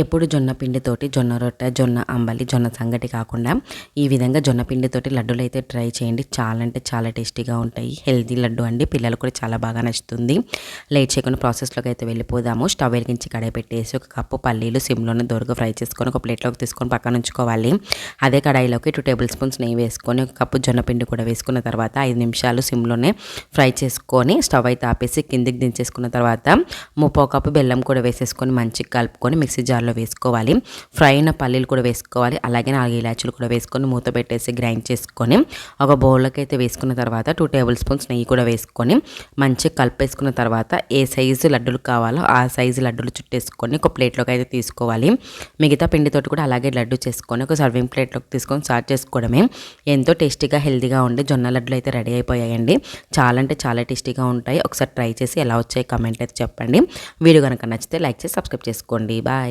ఎప్పుడు జొన్న పిండితోటి జొన్న రొట్టె జొన్న అంబలి జొన్న సంగటి కాకుండా ఈ విధంగా జొన్న పిండితోటి లడ్డూలు అయితే ట్రై చేయండి. చాలా అంటే చాలా టేస్టీగా ఉంటాయి. హెల్తీ లడ్డు అండి. పిల్లలు కూడా చాలా బాగా నచ్చుతుంది. లేట్ చేయకుండా ప్రాసెస్లోకి అయితే వెళ్ళిపోదాము. స్టవ్ వెలిగించి కడాయి పెట్టేసి ఒక కప్పు పల్లీలు సిమ్లోనే దొరక ఫ్రై చేసుకొని ఒక ప్లేట్లోకి తీసుకొని పక్కన ఉంచుకోవాలి. అదే కడాయిలోకి టూ టేబుల్ స్పూన్స్ నెయ్యి వేసుకొని ఒక కప్పు జొన్న పిండి కూడా వేసుకున్న తర్వాత ఐదు నిమిషాలు సిమ్లోనే ఫ్రై చేసుకొని స్టవ్ అయితే ఆపేసి కిందికి దించేసుకున్న తర్వాత ముప్పో కప్పు బెల్లం కూడా వేసేసుకొని మంచిగా కలుపుకొని మిక్సీ జార్ జార్లో వేసుకోవాలి. ఫ్రై అయిన పల్లీలు కూడా వేసుకోవాలి. అలాగే నాలుగు ఇలాచీలు కూడా వేసుకొని మూత పెట్టేసి గ్రైండ్ చేసుకొని ఒక బౌల్లోకి అయితే వేసుకున్న తర్వాత టూ టేబుల్ స్పూన్స్ నెయ్యి కూడా వేసుకొని మంచిగా కలిపేసుకున్న తర్వాత ఏ సైజు లడ్డులు కావాలో ఆ సైజు లడ్డులు చుట్టేసుకొని ఒక ప్లేట్లోకి అయితే తీసుకోవాలి. మిగతా పిండితోటి కూడా అలాగే లడ్డు చేసుకొని ఒక సర్వింగ్ ప్లేట్లోకి తీసుకొని స్టార్ట్ చేసుకోవడమే. ఎంతో టేస్టీగా హెల్దీగా ఉండి జొన్న లడ్డులు అయితే రెడీ అయిపోయాయండి. చాలా అంటే చాలా టేస్టీగా ఉంటాయి. ఒకసారి ట్రై చేసి ఎలా వచ్చాయి కమెంట్ అయితే చెప్పండి. వీడియో కనుక నచ్చితే లైక్ చేసి సబ్స్క్రైబ్ చేసుకోండి. బాయ్.